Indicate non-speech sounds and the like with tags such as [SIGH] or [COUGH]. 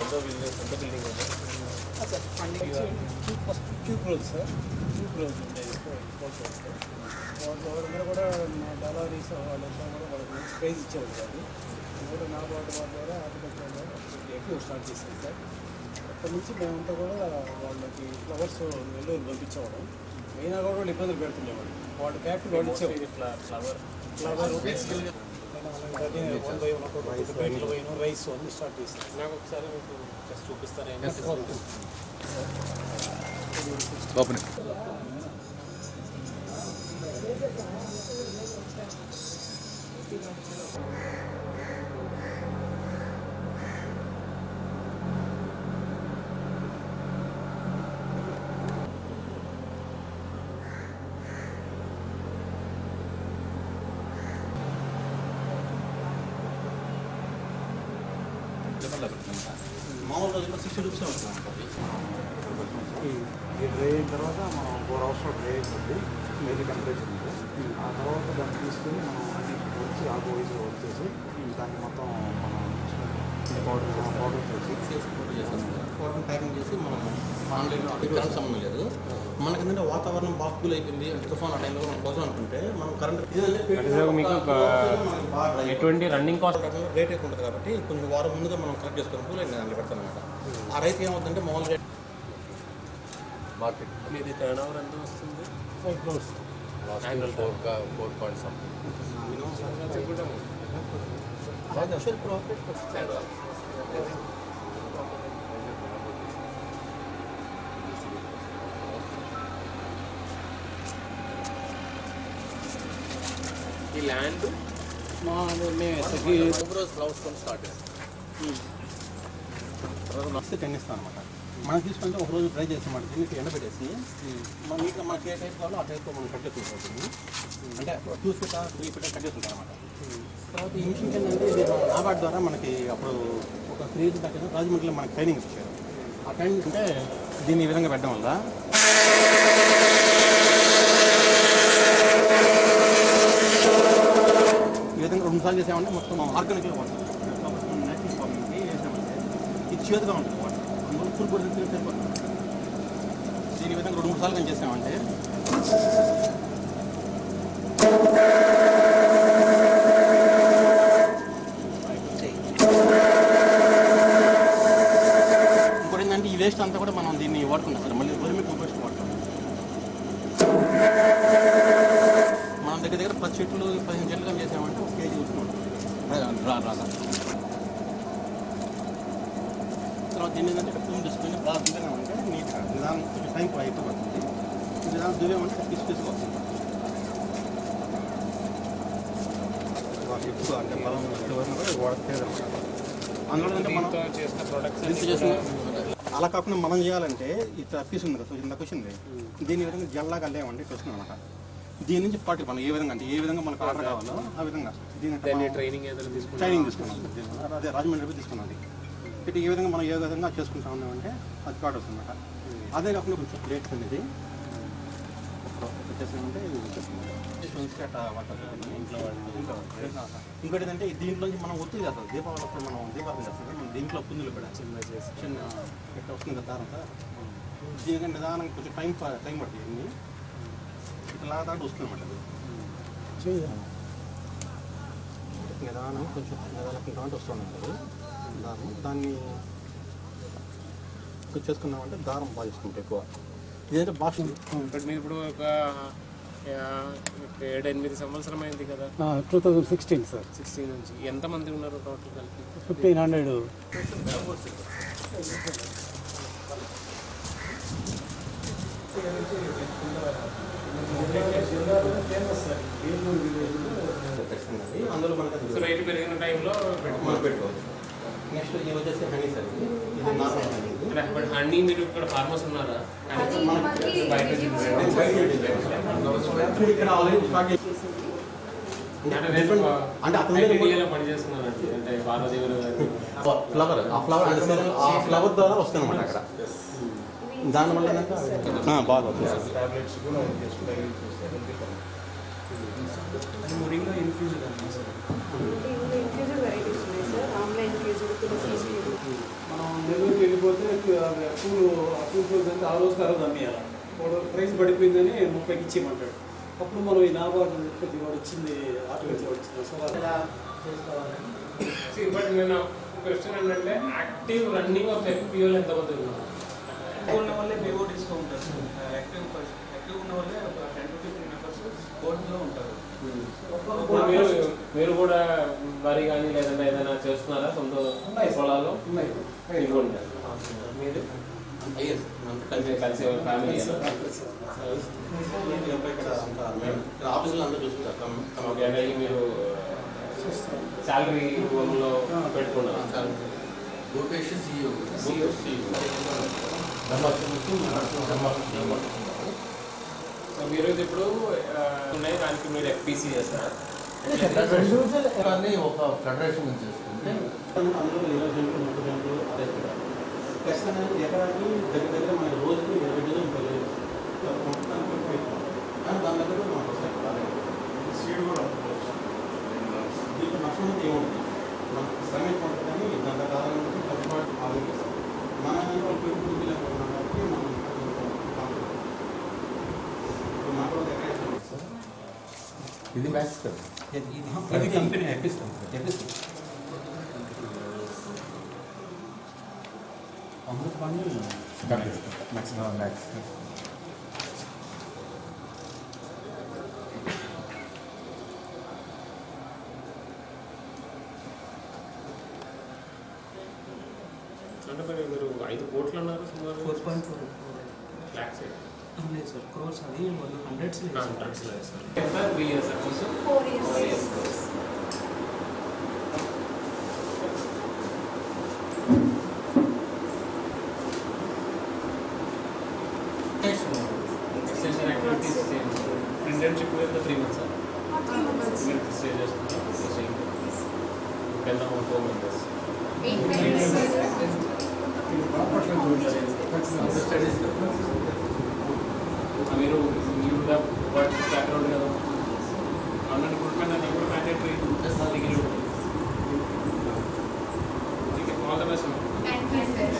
సొంత బిల్డింగ్ సొంత బిల్డింగ్ ఉంది. సార్ ఫండింగ్ ఫస్ట్ క్యూ క్రోజ్ సార్ క్యూ క్రోజ్ ఉండేది వాళ్ళ దగ్గర కూడా నా డెలవరీస్ వాళ్ళంతా కూడా వాళ్ళకి మంచి ప్రైజ్ ఇచ్చేవాళ్ళు కాదు కూడా నా బాట వాళ్ళ ద్వారా ఆర్కిటెక్చర్లో ఎక్కువ స్టార్ట్ చేశాను సార్ అప్పటి నుంచి మేమంతా కూడా వాళ్ళకి ఫ్లవర్స్ నెల్లూరు పంపించేవాళ్ళం. అయినా కూడా వాళ్ళు ఇబ్బందులు పెడుతుండేవాళ్ళు. వాళ్ళ ఫ్యాక్టరీ వాళ్ళు ఇచ్చేవాళ్ళు ఫ్లవర్ ఫ్లవర్ వన్ పోయిన రైస్ అన్ని స్టార్ట్ చేశాను నాకు ఒకసారి మీకు జస్ట్ చూపిస్తారా ఓపెన్ ఉంటుంది ఈ డ్రై అయిన తర్వాత మనం ఫోర్ అవర్స్లో డ్రై అయిపోతుంది మెయిన్ టెంపరేచర్ ఉంది. ఆ తర్వాత దాన్ని తీసుకుని మనం అన్ని వచ్చి ఆ బాయిస్లో వచ్చేసి దాన్ని మొత్తం మనం పౌడర్ పౌడర్ చేసి ఫోటో ప్యాకింగ్ చేసి మనం ఆన్లైన్లో కరెంట్ సంబంధం లేదు. మనకి ఏంటంటే వాతావరణం బాగా కూల్ అయిపోయింది అంటే తుఫాన్ ఆ టైంలో మనం కోసం అనుకుంటే మనం కరెంట్ మీకు ఎటువంటి రన్నింగ్ కాస్ట్ రేట్ ఎక్కువ ఉంటుంది కాబట్టి కొంచెం వారం ముందుగా మనం కరెక్ట్ చేసుకుని కూల్ అయిన దాంట్లో పెడతాం అనమాట ఆ రైతు ఏమవుతుందంటే మామూలుగా మార్కెట్. మీది టర్న్ ఓవర్ ఎంత వస్తుంది? Four crores Annual four four point some ఈ ల్యాండ్ మా మేము ఫ్లవర్స్తో స్టార్ట్ చేస్తాం. తర్వాత వస్తే టెన్ అనమాట మనం తీసుకుంటే ఒక రోజు ట్రై చేస్తాం మాట దీనికి ఎండబెట్టేసి మన ఇంట్లో మనకి ఏ టైప్ కావాలో ఆ టైప్లో మనం కట్ చేసుకుంటుంది అంటే two feet three feet cut చేసుకుంటాం అనమాట తర్వాత ఈ మిషన్ ఏంటంటే ఇది నాబార్డ్ ద్వారా మనకి అప్పుడు ఒక త్రీ ఇయర్స్ దాకా రాజమండ్రిలో మనకి ట్రైనింగ్ ఇచ్చారు. ఆ ట్రైనింగ్ అంటే దీన్ని ఈ విధంగా పెట్టడం వల్ల ఈ విధంగా రెండు సార్లు చేసామంటే మొత్తం ఆర్గానిక్గా పడుతుంది చేదుగా ఉంటుంది వాటర్ అందువల్ల ఫుల్ కూడా సరిపోతుంది. దీని విధంగా రెండు మూడు సార్లు కానీ చేసామంటే ఇంకోటి ఏంటంటే ఈ వేస్ట్ అంతా కూడా మనం దీన్ని వాడుకుంటాం సార్. మళ్ళీ వరిమి కంపోస్ట్ వాడతాం. మనం దగ్గర దగ్గర పది చెట్లు పదిహేను చెట్లు కానీ చేసామంటే ఒక కేజీ చూసుకుంటాం రా. తర్వాత ఏంటంటే పూలు డిస్ప్లే బాగా ఉంటే నీట్గా నిదానం కొంచెం టైం అయితే పడుతుంది ఈ నిదానం దిగామంటే పీస్ పీస్ వస్తుంది ఎక్కువ అంటే బలం ఎక్కువ కూడా అందులో అంటే మనం చేసిన ప్రొడక్ట్స్ చేసిన అలా కాకుండా మనం చేయాలంటే ఇట్లా పీస్ ఉంది కదా ఇంత వచ్చింది దీని విధంగా జల్లాగా అల్లేమండి క్వశ్చన్ అనమాట దీని నుంచి పాటి మనం ఏ విధంగా అంటే ఏ విధంగా మనకు ఆర్డర్ కావాలో ఆ విధంగా దీని ట్రైనింగ్ ఏదైనా ట్రైనింగ్ తీసుకున్నాం అదే రాజమండ్రి తీసుకున్నది ఇటు ఏ విధంగా మనం ఏ విధంగా చేసుకుంటా ఉన్నామంటే అది వస్తుంది అనమాట అదే కాకుండా కొంచెం ప్లేట్స్ అనేది ఇది. ఇంకోటి ఏంటంటే దీంట్లో నుంచి మనం ఒత్తిడి చేస్తాం. దీపావళి అప్పుడు మనం దీపావళి చేస్తాం. మనం దీంట్లో పుంజులు కూడా చిన్న చేసి చిన్న ఇట్లా వస్తుంది కదా సార్ దీనికంటే నిదానంగా కొంచెం టైం టైం పడుతుంది ఇన్ని ఇట్లా దాటి వస్తుంది అన్నమాట అది నిదానం కొంచెం నిదానం దాంట్లో వస్తుంది దారం దాన్ని కొంచెం చేసుకున్నామంటే దారం బాగా చేసుకుంటాం ఎక్కువ ఇదంటే భాష ఇప్పుడు మీరు ఇప్పుడు ఒక ఆ, ఏడు ఎనిమిది సంవత్సరం అయింది కదా? Two thousand sixteen sir sixteen నుంచి. ఎంతమంది ఉన్నారు టోటల్ కలిపి? ఫిఫ్టీన్ హండ్రెడ్ అందులో మనకి రేటు పెరిగిన టైంలో పెట్టుకోవచ్చు నెక్స్ట్ ఇది వచ్చేసి హనీ సార్. ఇది ఇది నార్మల్ హనీ. ఇది. బట్ అన్నీ మీరు ఇక్కడ ఫార్మర్స్ ఉన్నారా? ఇక్కడ ఆల్రెడీ స్టార్ట్ చేసి అంటే ఫ్లవర్ ఆ ఫ్లవర్ అంటే [LAUGHS] ఆ ఫ్లవర్ ద్వారా వస్తుంది అనమాట అక్కడ దానివల్ల ఏంటంటే ఆ, బాగా వస్తుంది. టాబ్లెట్స్ కూడా జస్ట్ డైలీ చూస్తే హెల్తీ అది మురింగా ఇన్ఫ్యూజన్ అమ్మా సార్ ఇందులో ఇన్ఫ్యూజన్ వెరైటీస్ ఉన్నాయి సార్ ఆన్లైన్ మనం నెల్లూరుకి వెళ్ళిపోతే పూలు ఆ పూలు పోతే ఆ రోజుకి ఆ రోజు అమ్మేయాలి ప్రైస్ పడిపోయిందని ముప్పైకి ఇచ్చేయమంటాడు అప్పుడు మనం ఈ నాబార్డు కొద్దిగా వాడు ఇచ్చింది ఆటోమేటిక్ వాడు ఇచ్చింది సో అలా బట్ నేను క్వశ్చన్ ఏంటంటే యాక్టివ్ రన్నింగ్ ఆఫ్ ఎఫ్పిఎల్ ఎంతమంది ఉన్నారు? ఎక్కువ ఉన్న వాళ్ళే మేము డిస్కౌంట్ యాక్టివ్ యాక్టివ్ ఉన్న వాళ్ళే ఒక టెన్ టు ఫిఫ్టీన్ మెంబర్స్ బోర్డులో ఉంటారు. ఇప్పుడు మీరు మీరు కూడా వరి కానీ లేదంటే ఏదైనా చేస్తున్నారా సొంత ఉన్నాయి మీరు? కలిసి కలిసి ఫ్యామిలీ ఆఫీసులో అందరూ చూసుకుంటారు. మీరు శాలరీ రూమ్లో పెట్టుకున్నారు లోకేష్ సీఈఓ CEO. సో మీరు ఇది ఇప్పుడు ఆ, ఉన్నాయి. దానికి మీరు ఎఫ్పిసి చేస్తారా కానీ ఒక ఫెడరేషన్ నుంచి చేసుకుంటే అందులో ఇరవై సెంట్లు ముప్పై సెంట్లు అదే కూడా ఖచ్చితంగా ఎకరానికి దగ్గర దగ్గర మన రోజుకి ఇరవై డజన్ ముప్పై డజన్ మొత్తానికి ఎక్కువ ఎక్కువ. కానీ దాని దగ్గర కూడా మనకు వస్తాయి. ఇక్కడ ఆదాయం. సీడ్ కూడా దీంట్లో నష్టం అయితే ఏముంటుంది మనకు శ్రమ ఎక్కువ ఉంటుంది కానీ దాని దగ్గర ఆదాయం ఉంటుంది కట్టుబాటు ఆదాయం మన దాంట్లో పెట్టుబడి లేకుండా కాబట్టి మనం ఇప్పుడు మనకు ఒక ఎకరా ఇస్తాం సార్. ఇది మ్యాథ్స్ కదా ఇది కంపెనీ ఎప్పిస్తాం ఎప్పిస్తాం అమృతవాణి మ్యాక్సిమం మ్యాథ్స్ అంటే మరి మీరు ఐదు కోట్లు అన్నారు సుమారు. ఫోర్ పాయింట్ ఫోర్ ల్యాక్స్ లేదు సార్ క్రోర్స్ అది వన్ హండ్రెడ్స్ కాంట్రాక్ట్స్ ఎంత three years course four years extension activities internship మీద త్రీ మంత్స్ మీరు స్టే చేస్తున్నారు కింద ఫోర్ మెంబర్స్ స్టడీస్ మీరు యూ హ్యావ్ వాట్ బ్యాక్గ్రౌండ్ కదా. ఆన్లైన్ రిక్రూట్మెంట్ అనేది కూడా mandatory degree all the best thank you sir